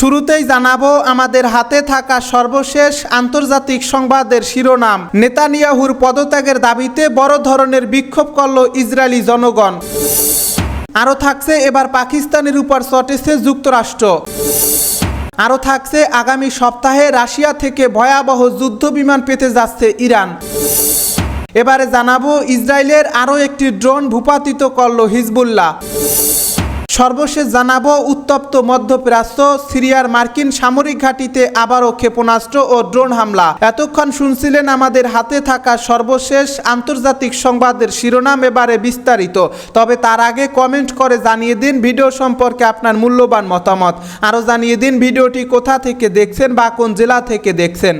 শুরুতেই জানাব, আমাদের হাতে থাকা সর্বশেষ আন্তর্জাতিক সংবাদের শিরোনাম। নেতানিয়াহুর পদত্যাগের দাবিতে বড় ধরনের বিক্ষোভ করল ইসরায়েলি জনগণ। আরও থাকছে এবার পাকিস্তানের উপর চটেছে যুক্তরাষ্ট্র। আরও থাকছে আগামী সপ্তাহে রাশিয়া থেকে ভয়াবহ যুদ্ধ বিমান পেতে যাচ্ছে ইরান। এবারে জানাব, ইসরায়েলের আরও একটি ড্রোন ভূপাতিত করল হিজবুল্লাহ। সর্বশেষ জানাব, উত্তপ্ত মধ্যপ্রাচ্য, সিরিয়ার মার্কিন সামরিক ঘাঁটিতে আবারও ক্ষেপণাস্ত্র ও ড্রোন হামলা। এতক্ষণ শুনছিলেন আমাদের হাতে থাকা সর্বশেষ আন্তর্জাতিক সংবাদের শিরোনাম এবারে বিস্তারিত। তবে তার আগে কমেন্ট করে জানিয়ে দিন ভিডিও সম্পর্কে আপনার মূল্যবান মতামত। আরও জানিয়ে দিন ভিডিওটি কোথা থেকে দেখছেন বা কোন জেলা থেকে দেখছেন।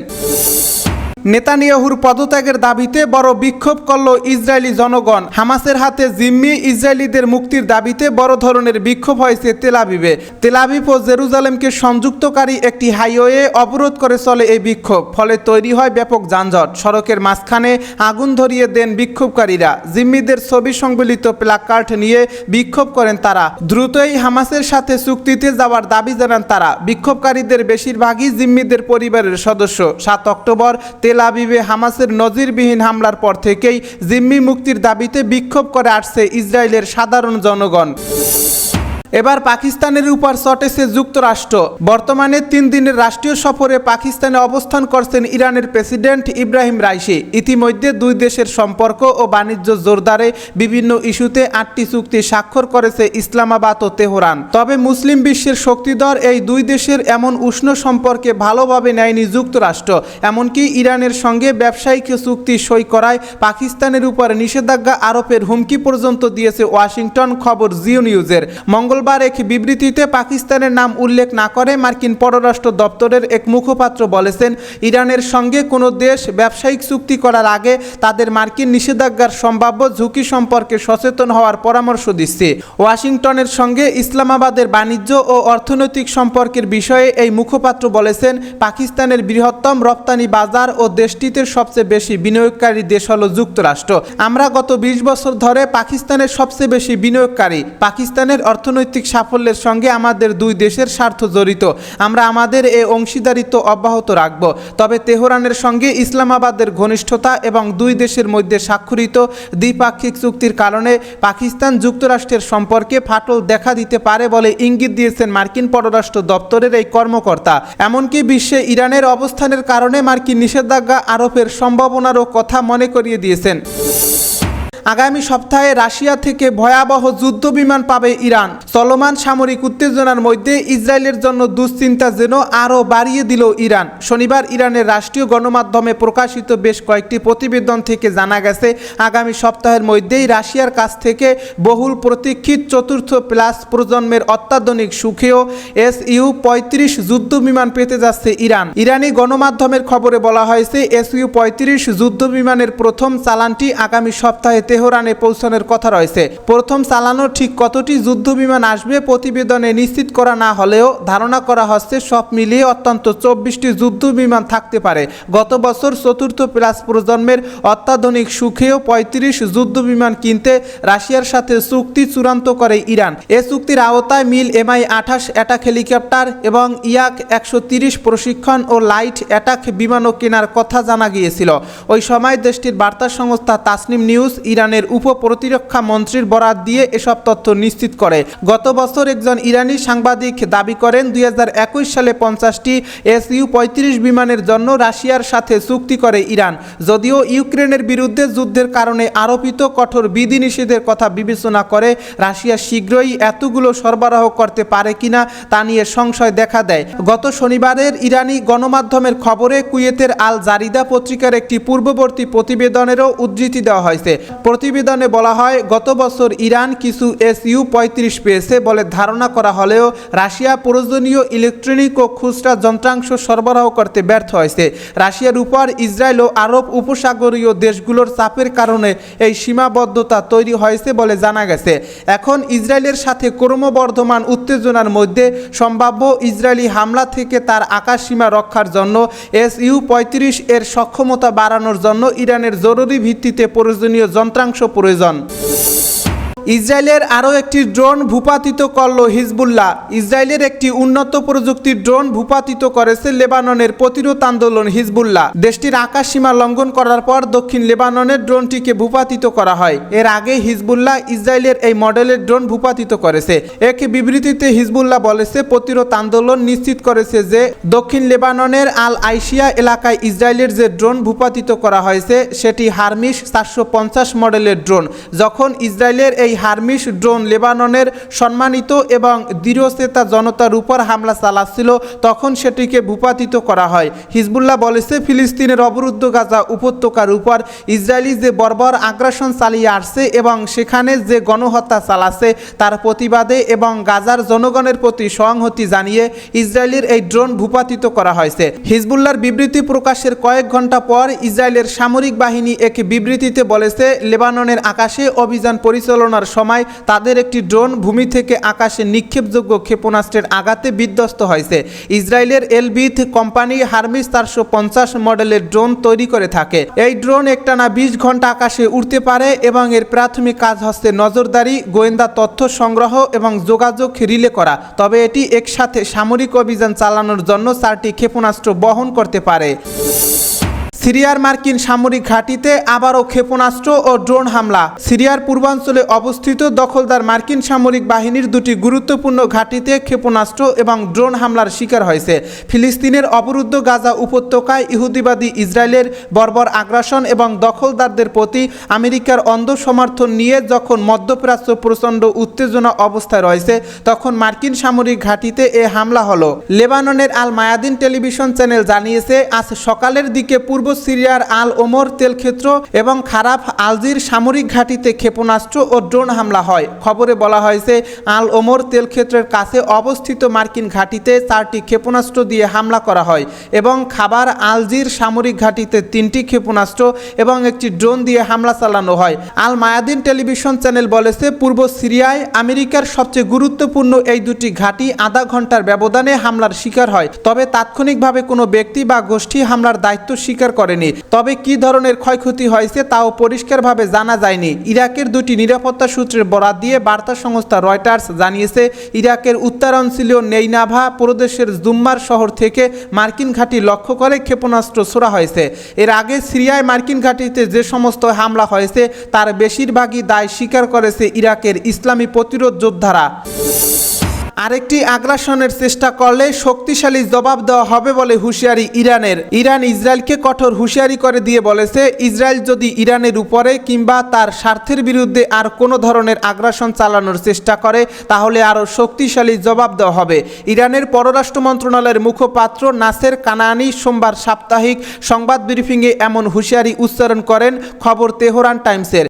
নেতানিয়াহুর পদত্যাগের দাবিতে বড় বিক্ষোভ করল ইসরায়েলি জনগণ। হামাসের হাতে জিম্মি ইসরায়েলিদের মুক্তির দাবিতে বড় ধরনের বিক্ষোভ হয়েছে তেলাবিবে তেলাবিব ও জেরুজালেমকে সংযুক্তকারী একটি হাইওয়ে অবরোধ করে চলে এই বিক্ষোভ। ফলে তৈরি হয় ব্যাপক যানজট। সড়কের মাঝখানে আগুন ধরিয়ে দেন বিক্ষোভকারীরা। জিম্মিদের ছবি সংবলিত প্লাকার্ড নিয়ে বিক্ষোভ করেন তারা। দ্রুতই হামাসের সাথে চুক্তিতে যাওয়ার দাবি জানান তারা। বিক্ষোভকারীদের বেশিরভাগই জিম্মিদের পরিবারের সদস্য। সাত অক্টোবর তেল আবিবে হামাসের নজিরবিহীন হামলার পর থেকেই জিম্মি মুক্তির দাবিতে বিক্ষোভ করে আসছে ইসরায়েলের সাধারণ জনগণ। এবার পাকিস্তানের উপর চটেছে যুক্তরাষ্ট্র। বর্তমানে তিন দিনের রাষ্ট্রীয় সফরে পাকিস্তানে অবস্থান করছেন ইরানের প্রেসিডেন্ট ইব্রাহিম রাইসি। ইতিমধ্যে দুই দেশের সম্পর্ক ও বাণিজ্য জোরদারে বিভিন্ন ইস্যুতে আটটি চুক্তি স্বাক্ষর করেছে ইসলামাবাদ ও তেহরান। তবে মুসলিম বিশ্বের শক্তিধর এই দুই দেশের এমন উষ্ণ সম্পর্কে ভালোভাবে নেয়নি যুক্তরাষ্ট্র। এমনকি ইরানের সঙ্গে ব্যবসায়িক চুক্তি সই করায় পাকিস্তানের উপর নিষেধাজ্ঞা আরোপের হুমকি পর্যন্ত দিয়েছে ওয়াশিংটন খবর জিও নিউজের। মঙ্গলবার এক বিবৃতিতে পাকিস্তানের নাম উল্লেখ না করে মার্কিন পররাষ্ট্র দপ্তরের এক মুখপাত্র বলেছেন, ইরানের সঙ্গে কোনো দেশ ব্যবসায়িক চুক্তি করার আগে তাদের মার্কিন নিষেধাজ্ঞার সম্ভাব্য ঝুঁকি সম্পর্কে সচেতন হওয়ার পরামর্শ দিচ্ছে। ওয়াশিংটনের সঙ্গে ইসলামাবাদের বাণিজ্য ও অর্থনৈতিক সম্পর্কের বিষয়ে এই মুখপাত্র বলেছেন, পাকিস্তানের বৃহত্তম রপ্তানি বাজার ও দেশটিতে সবচেয়ে বেশি বিনিয়োগকারী দেশ হল যুক্তরাষ্ট্র। আমরা গত বিশ বছর ধরে পাকিস্তানের সবচেয়ে বেশি বিনিয়োগকারী, পাকিস্তানের অর্থনৈতিক সাফল্যের সঙ্গে আমাদের দুই দেশের স্বার্থ জড়িত। আমরা আমাদের এ অংশীদারিত্ব অব্যাহত রাখব। তবে তেহরানের সঙ্গে ইসলামাবাদের ঘনিষ্ঠতা এবং দুই দেশের মধ্যে স্বাক্ষরিত দ্বিপাক্ষিক চুক্তির কারণে পাকিস্তান যুক্তরাষ্ট্রের সম্পর্কে ফাটল দেখা দিতে পারে বলে ইঙ্গিত দিয়েছেন মার্কিন পররাষ্ট্র দপ্তরের এই কর্মকর্তা। এমনকি বিশ্বে ইরানের অবস্থানের কারণে মার্কিন নিষেধাজ্ঞা আরোপের সম্ভাবনারও কথা মনে করিয়ে দিয়েছেন। আগামী সপ্তাহে রাশিয়া থেকে ভয়াবহ যুদ্ধ বিমান পাবে ইরান। চলমান সামরিক উত্তেজনার মধ্যে ইসরায়েলের জন্য দুশ্চিন্তা যেন আরও বাড়িয়ে দিল ইরান। শনিবার ইরানের রাষ্ট্রীয় গণমাধ্যমে প্রকাশিত বেশ কয়েকটি প্রতিবেদন থেকে জানা গেছে, আগামী সপ্তাহের মধ্যেই রাশিয়ার কাছ থেকে বহুল প্রতীক্ষিত চতুর্থ প্লাস প্রজন্মের অত্যাধুনিক সুখেয় এস ইউ পঁয়ত্রিশ যুদ্ধ বিমান পেতে যাচ্ছে ইরান। ইরানি গণমাধ্যমের খবরে বলা হয়েছে এস ইউ পঁয়ত্রিশ যুদ্ধ বিমানের প্রথম চালানটি আগামী সপ্তাহে তেহরানে পৌঁছানোর কথা রয়েছে। প্রথম চালানো ঠিক কতটি যুদ্ধ বিমান আসবে প্রতিবেদনে নিশ্চিত করা না হলেও ধারণা করা হচ্ছে সব মিলিয়ে অত্যন্ত চব্বিশটি যুদ্ধ বিমান থাকতে পারে। গত বছর চতুর্থ প্লাস প্রজন্মের অত্যাধুনিক সুখেয় পঁয়ত্রিশ যুদ্ধ বিমান কিনতে রাশিয়ার সাথে চুক্তি চূড়ান্ত করে ইরান। এ চুক্তির আওতায় মিল এমআই আঠাশ অ্যাটাক হেলিকপ্টার এবং ইয়াক একশো প্রশিক্ষণ ও লাইট অ্যাটাক বিমানও কেনার কথা জানা গিয়েছিল। ওই সময় দেশটির বার্তা সংস্থা তাসনিম নিউজ ইরানের উপ প্রতিরক্ষা মন্ত্রীর বরাত দিয়ে এসব তথ্য নিশ্চিত করে। গত বছর একজন ইরানি সাংবাদিক দাবি করেন, দুই হাজার একুশ সালে পঞ্চাশটি এস ইউ পঁয়ত্রিশ বিমানের জন্য রাশিয়ার সাথে চুক্তি করে ইরান। যদিও ইউক্রেনের বিরুদ্ধে যুদ্ধের কারণে আরোপিত কঠোর বিধিনিষেধের কথা বিবেচনা করে রাশিয়া শীঘ্রই এতগুলো সরবরাহ করতে পারে কিনা তা নিয়ে সংশয় দেখা দেয়। গত শনিবারের ইরানি গণমাধ্যমের খবরে কুয়েতের আল জারিদা পত্রিকার একটি পূর্ববর্তী প্রতিবেদনেরও উদ্ধৃতি দেওয়া হয়েছে। প্রতিবেদনে বলা হয়, গত বছর ইরান কিছু এস ইউ পঁয়ত্রিশ পেয়েছে বলে ধারণা করা হলেও রাশিয়া প্রয়োজনীয় ইলেকট্রনিক ও খুচরা যন্ত্রাংশ সরবরাহ করতে ব্যর্থ হয়েছে। রাশিয়ার উপর ইসরায়েল ও আরব উপসাগরীয় দেশগুলোর চাপের কারণে এই সীমাবদ্ধতা তৈরি হয়েছে বলে জানা গেছে। এখন ইসরায়েলের সাথে ক্রমবর্ধমান উত্তেজনার মধ্যে সম্ভাব্য ইসরায়েলি হামলা থেকে তার আকাশ সীমা রক্ষার জন্য এস ইউ পঁয়ত্রিশ এর সক্ষমতা বাড়ানোর জন্য ইরানের জরুরি ভিত্তিতে প্রয়োজনীয় যন্ত্রাংশ প্রয়োজন। ইসরায়েলের আরও একটি ড্রোন ভূপাতিত করল হিজবুল্লাহ। ইসরায়েলের একটি উন্নত প্রযুক্তির ড্রোন ভূপাতিত করেছে লেবাননের প্রতিরোধ আন্দোলন হিজবুল্লাহ। দেশটির আকাশ সীমা লঙ্ঘন করার পর দক্ষিণ লেবাননের ড্রোনটিকে ভূপাতিত করা হয়। এর আগে হিজবুল্লাহ ইসরায়েলের এই মডেলের ড্রোন ভূপাতিত করেছে। এক বিবৃতিতে হিজবুল্লাহ বলেছে, প্রতিরোধ আন্দোলন নিশ্চিত করেছে যে দক্ষিণ লেবাননের আল আইসিয়া এলাকায় ইসরায়েলের যে ড্রোন ভূপাতিত করা হয়েছে, সেটি হারমিস চারশো পঞ্চাশ মডেলের ড্রোন। যখন ইসরায়েলের এই হারমিস ড্রোন লেবাননের সম্মানিত এবং দৃঢ়চেতা জনতার উপর হামলা চালাচ্ছিল, তখন সেটিকে ভূপাতিত করা হয়। হিজবুল্লাহ বলেছে, ফিলিস্তিনের অবরুদ্ধ গাজা উপত্যকার উপর ইসরায়েলি যে বর্বর আগ্রাসন চালিয়ে আসছে এবং সেখানে যে গণহত্যা চালাচ্ছে, তার প্রতিবাদে এবং গাজার জনগণের প্রতি সংহতি জানিয়ে ইসরায়েলের এই ড্রোন ভূপাতিত করা হয়েছে। হিজবুল্লার বিবৃতি প্রকাশের কয়েক ঘণ্টা পর ইসরায়েলের সামরিক বাহিনী এক বিবৃতিতে বলেছে, লেবাননের আকাশে অভিযান পরিচালনার সময় তাদের একটি ড্রোন ভূমি থেকে আকাশে নিক্ষেপযোগ্য ক্ষেপণাস্ত্রের আঘাতে বিধ্বস্ত হয়েছে। ইসরায়েলের এলবিথ কোম্পানি হারমিস চারশো পঞ্চাশ মডেলের ড্রোন তৈরি করে থাকে। এই ড্রোন একটানা বিশ ঘণ্টা আকাশে উড়তে পারে এবং এর প্রাথমিক কাজ হচ্ছে নজরদারি, গোয়েন্দা তথ্য সংগ্রহ এবং যোগাযোগ রিলে করা। তবে এটি একসাথে সামরিক অভিযান চালানোর জন্য চারটি ক্ষেপণাস্ত্র বহন করতে পারে। সিরিয়ার মার্কিন সামরিক ঘাঁটিতে আবারও ক্ষেপণাস্ত্র ও ড্রোন হামলা। সিরিয়ার পূর্বাঞ্চলে অবস্থিত দখলদার মার্কিন সামরিক বাহিনীর দুটি গুরুত্বপূর্ণ ঘাঁটিতে ক্ষেপণাস্ত্র এবং ড্রোন হামলার শিকার হয়েছে। ফিলিস্তিনের অবরুদ্ধ গাজা উপত্যকায় ইহুদিবাদী ইসরায়েলের বর্বর আগ্রাসন এবং দখলদারদের প্রতি আমেরিকার অন্ধ সমর্থন নিয়ে যখন মধ্যপ্রাচ্য প্রচণ্ড উত্তেজনা অবস্থায় রয়েছে, তখন মার্কিন সামরিক ঘাঁটিতে এ হামলা হলো। লেবাননের আল মায়াদিন টেলিভিশন চ্যানেল জানিয়েছে, আজ সকালের দিকে পূর্ব সিরিয়ার আল ওমর তেলক্ষেত্র এবং খারাপ আলজির সামরিক ঘাঁটিতে ক্ষেপণাস্ত্র ও ড্রোন হামলা হয়। খবরে বলা হয়েছে আল ওমর তেলক্ষেত্রের কাছে অবস্থিত মার্কিন ঘাঁটিতে চারটি ক্ষেপণাস্ত্র দিয়ে হামলা করা হয় এবং খাবার আলজির সামরিক ঘাঁটিতে তিনটি ক্ষেপণাস্ত্র এবং একটি ড্রোন দিয়ে হামলা চালানো হয়। আল মায়াদিন টেলিভিশন চ্যানেল বলেছে, পূর্ব সিরিয়ায় আমেরিকার সবচেয়ে গুরুত্বপূর্ণ এই দুটি ঘাঁটি আধা ঘণ্টার ব্যবধানে হামলার শিকার হয়। তবে তাৎক্ষণিকভাবে কোনো ব্যক্তি বা গোষ্ঠী হামলার দায়িত্ব স্বীকার করেনি। তবে কি ধরনের ক্ষয়ক্ষতি হয়েছে তাও পরিষ্কারভাবে জানা যায়নি। ইরাকের দুটি নিরাপত্তা সূত্রের বরাত দিয়ে বার্তা সংস্থা রয়টার্স জানিয়েছে, ইরাকের উত্তরাঞ্চলীয় নেইনাভা প্রদেশের জুম্মার শহর থেকে মার্কিন ঘাঁটি লক্ষ্য করে ক্ষেপণাস্ত্র ছোড়া হয়েছে। এর আগে সিরিয়ায় মার্কিন ঘাঁটিতে যে সমস্ত হামলা হয়েছে, তার বেশিরভাগই দায় স্বীকার করেছে ইরাকের ইসলামী প্রতিরোধ যোদ্ধারা। আরেকটি আগ্রাসনের চেষ্টা করলে শক্তিশালী জবাব দেওয়া হবে বলে হুঁশিয়ারি ইরানের। ইরান ইসরায়েলকে কঠোর হুঁশিয়ারি করে দিয়ে বলেছে, ইসরায়েল যদি ইরানের উপরে কিংবা তার স্বার্থের বিরুদ্ধে আর কোনো ধরনের আগ্রাসন চালানোর চেষ্টা করে, তাহলে আরও শক্তিশালী জবাব দেওয়া হবে। ইরানের পররাষ্ট্র মন্ত্রণালয়ের মুখপাত্র নাসের কানানি সোমবার সাপ্তাহিক সংবাদ ব্রিফিংয়ে এমন হুঁশিয়ারি উচ্চারণ করেন খবর তেহরান টাইমসের।